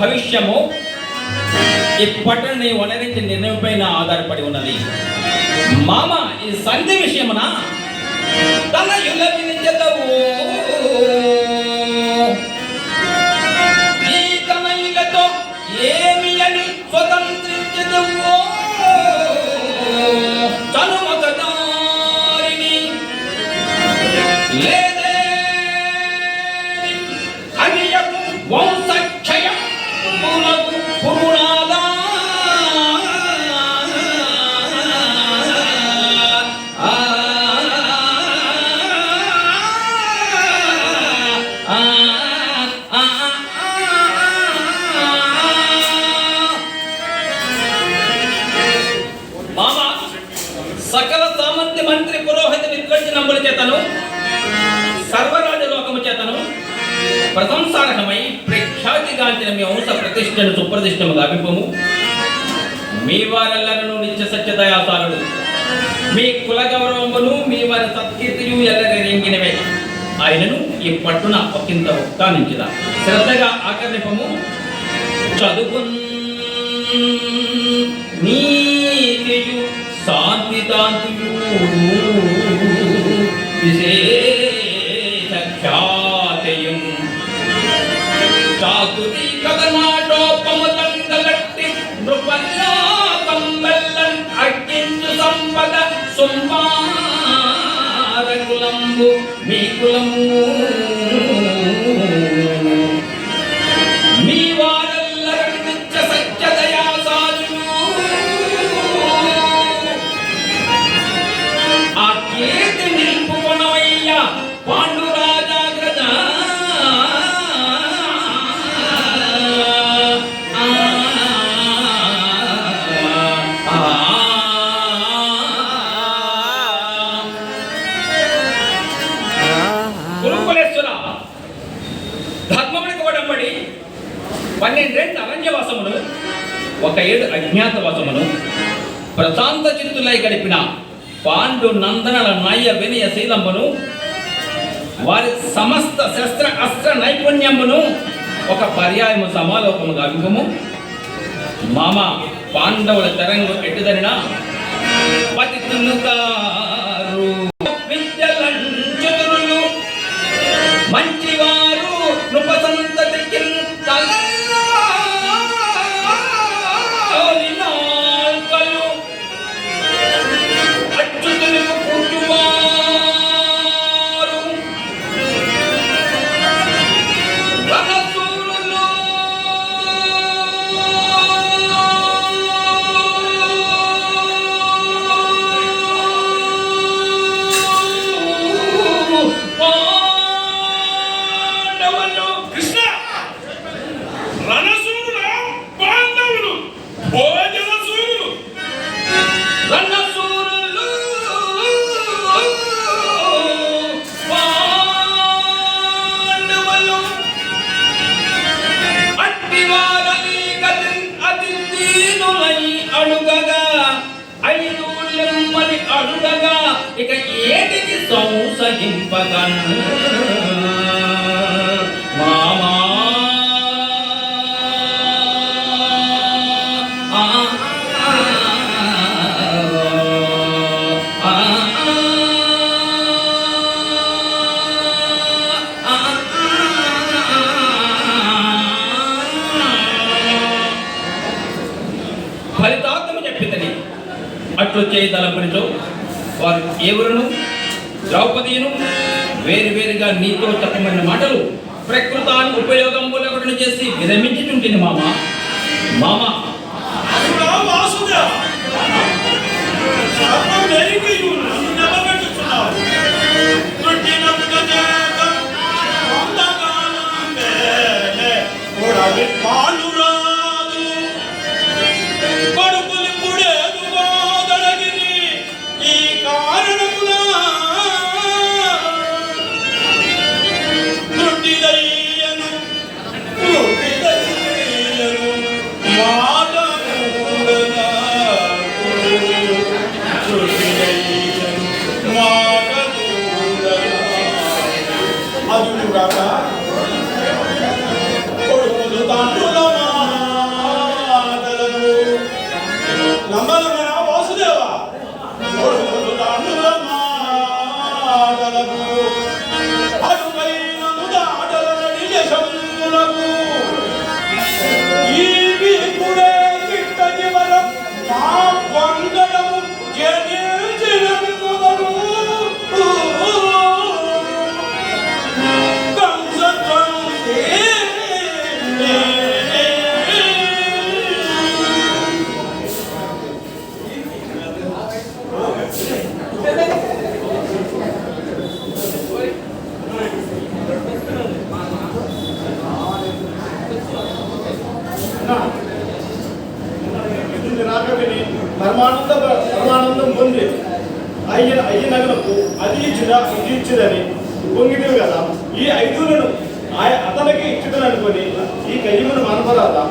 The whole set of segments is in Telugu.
భవిష్యము ఇప్పటి వనరించి నిర్ణయం పైన ఆధారపడి ఉన్నది. మామ ఈ సంధి విషయమున తన యుల వినిచెదవు పట్టున ఒకంత ఉత్తానించిన శ్రద్ధగా ఆకర్ణిపము చదువు నీతియు శాంతితాంతియు. విశేష ఖ్యాతయం చాతురి కథనాటోపము నృపల్లాపం వెల్లన్ అగ్గించు సంపద సుంబార మీ కులము ప్రశాంత చిత్తులై గడిపిన పాండు నందనల నయ్య వినయ శీలమును వారి సమస్త శస్త్ర అస్త్ర నైపుణ్యమును ఒక పర్యాయము సమాలోకముగా గావింపము మామ పాండవుల తరంగు ఎట్టుదరిన పతితులుగారు అడుగగా ఇక ఏటికి సంసహింపగన్ అట్లు చేయి వారు ఎవరును ద్రౌపదిను వేరువేరుగా నీతో చెప్పబడిన మాటలు ప్రకృతాన్ని ఉపయోగం చేసి విరమించుచుంటిని మామ? మామ. ఆయన అతనికి ఇచ్చుకుని అనుకొని ఈ కయ్యమును మనపరాదా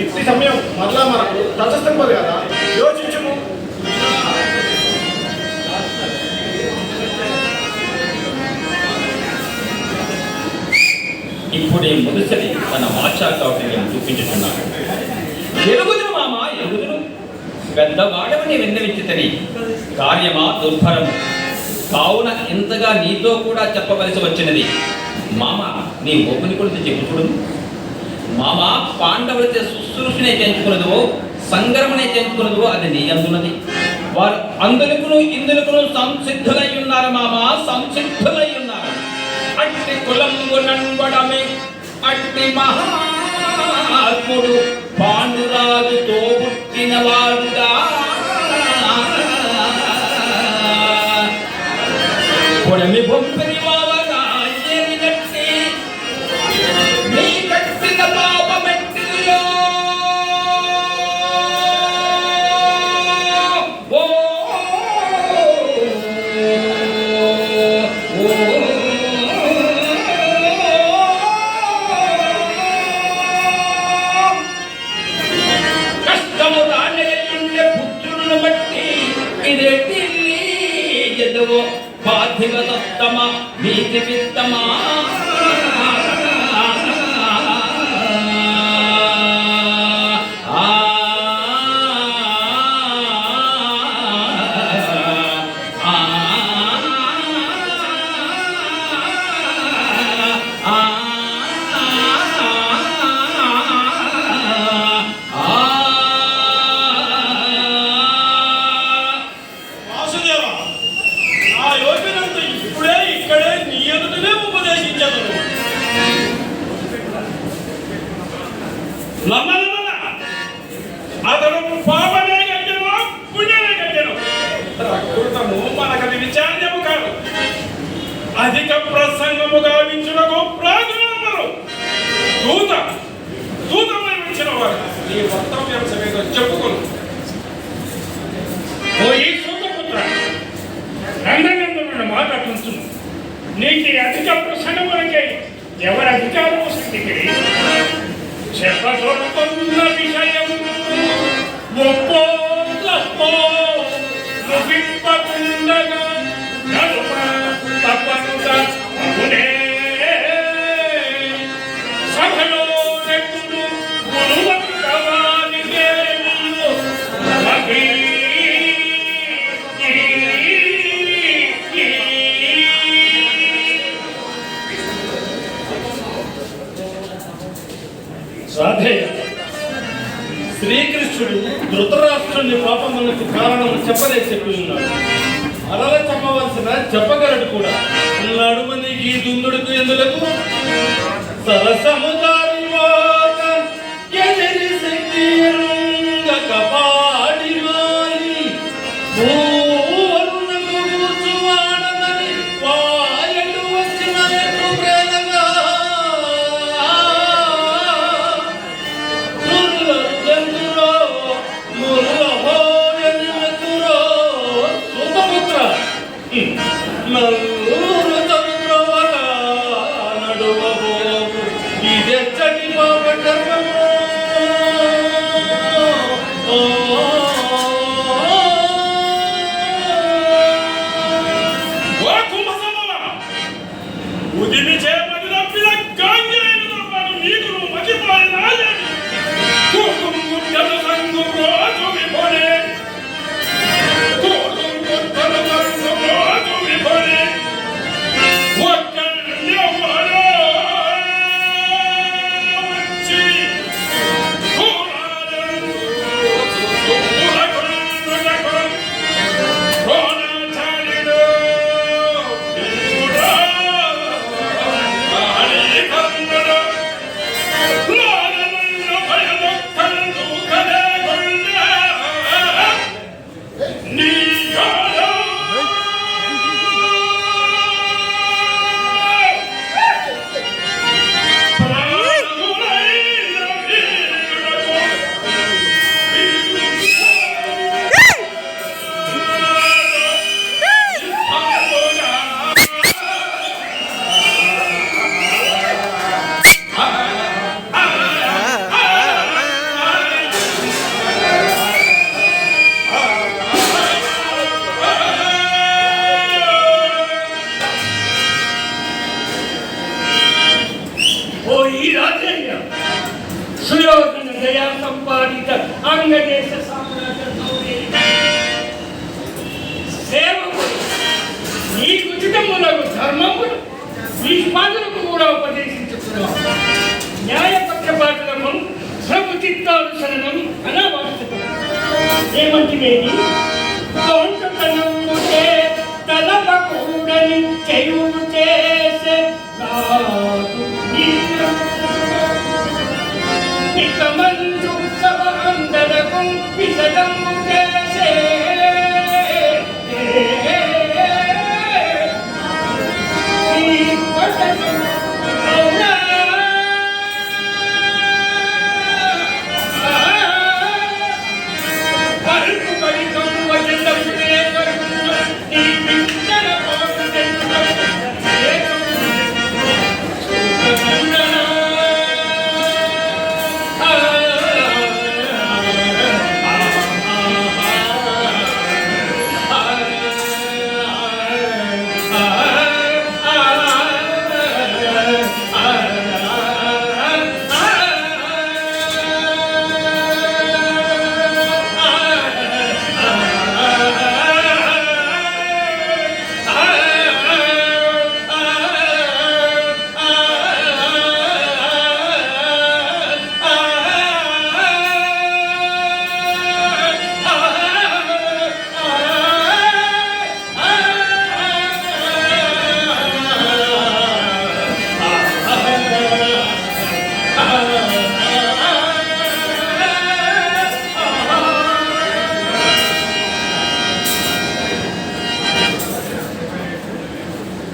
ఇట్టి సమయం మరలా మనకు తటస్థంపదు కదా? యోచించుము. ఇప్పుడే ముదుసరి తన వాచా కౌటిల్యం చూపించుతున్నాడు ఎరుగుదును మామ ఎరుగుదును పెద్దవాడవని విన్నవించితని. కార్యమా దుర్భరము. కావున ఇంతగా నీతో కూడా చెప్పవలసి వచ్చినది. మామ నీ ఒప్పుని కొడుతూ చెప్పుచుడు మామ పాండవులచే శుశ్రూషనే చేయించుకున్నదో సంగ్రమనే చేయించుకున్నదో అది నీ అందున్నది. వారు అందులకును ఇందులకును సంసిద్ధులై ఉన్నారు మామ సంసిద్ధులై ఉన్నారు. అట్టి కులంబు నంబడమే అట్టి మహాత్ముడు పాండురాజుతో పుట్టిన వాడుగా నీకు ఈ అధిక ప్రసంగములకై ఎవరి అధికారం సంధికి చెప్పదొరుకున్న విషయం. ముప్పో ముగింపకుండగా రాధే శ్రీకృష్ణుడు ధృతరాష్ట్రుని పాపములకు కారణం చెప్పలే చెప్పి ఉన్నాడు అలల చెప్పవలసిన చెప్పగలడు కూడా. నడుమని ఈ దుందుడుకు ఎందులకు? సరసమ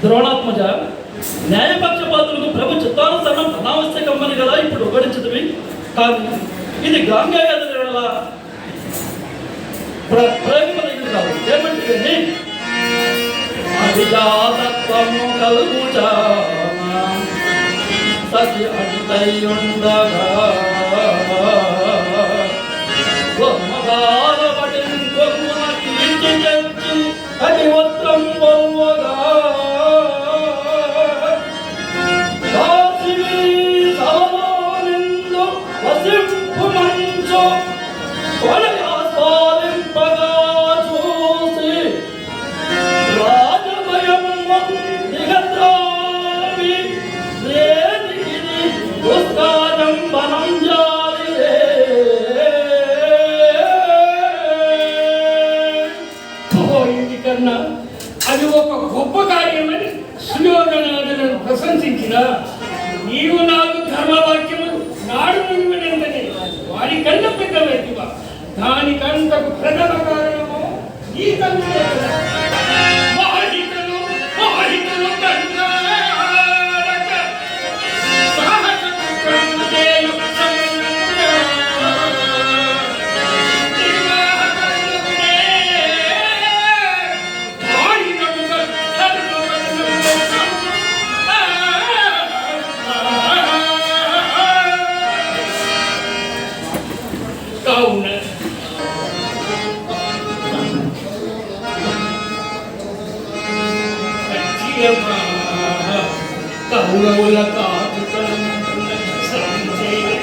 ద్రోణాత్మజ న్యాయపక్షపాతులకు ప్రభు చిత్తానుసరణం అనావశ్యకమని కదా ఇప్పుడు వివరించదవి కాదు. ఇది గాంగాయాదరణ ప్రయోగపదగింది కాదు. ఏమంటే అభిజాతత్వము కలుగుచ సతి దానికంతకు ప్రజల కార్యము ఈ తల్లి కౌరవుల కాపుకం సంచయ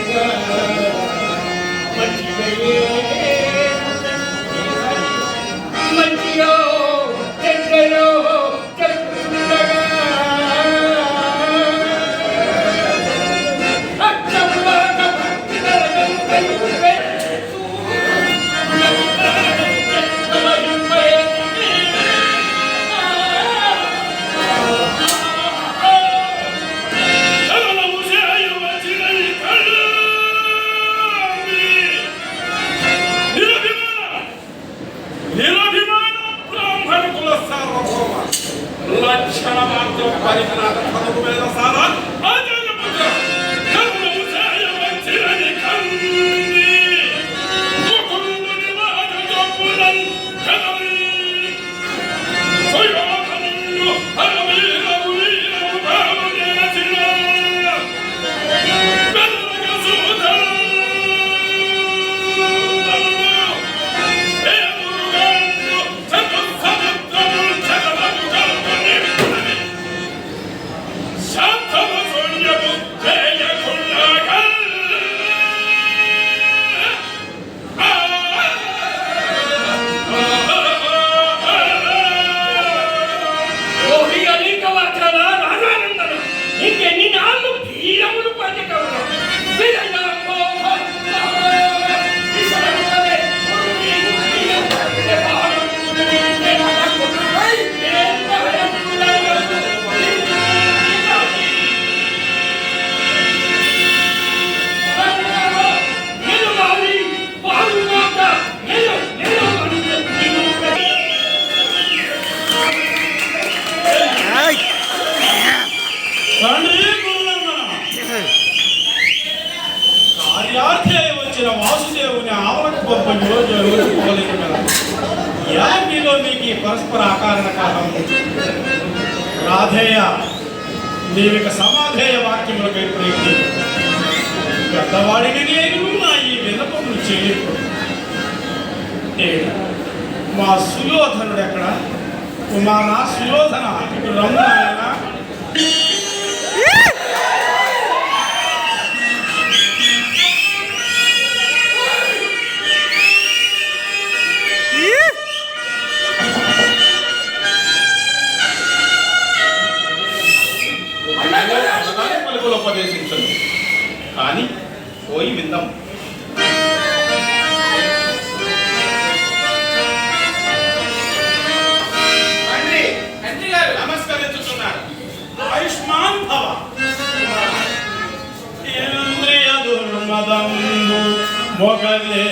పదివేలు నా ఈ విన్నపములు చేయలేదు మా సుయోధనుడు ఎక్కడ నా సుయోధన ఇప్పుడు రమ్ము ఆయన Amen.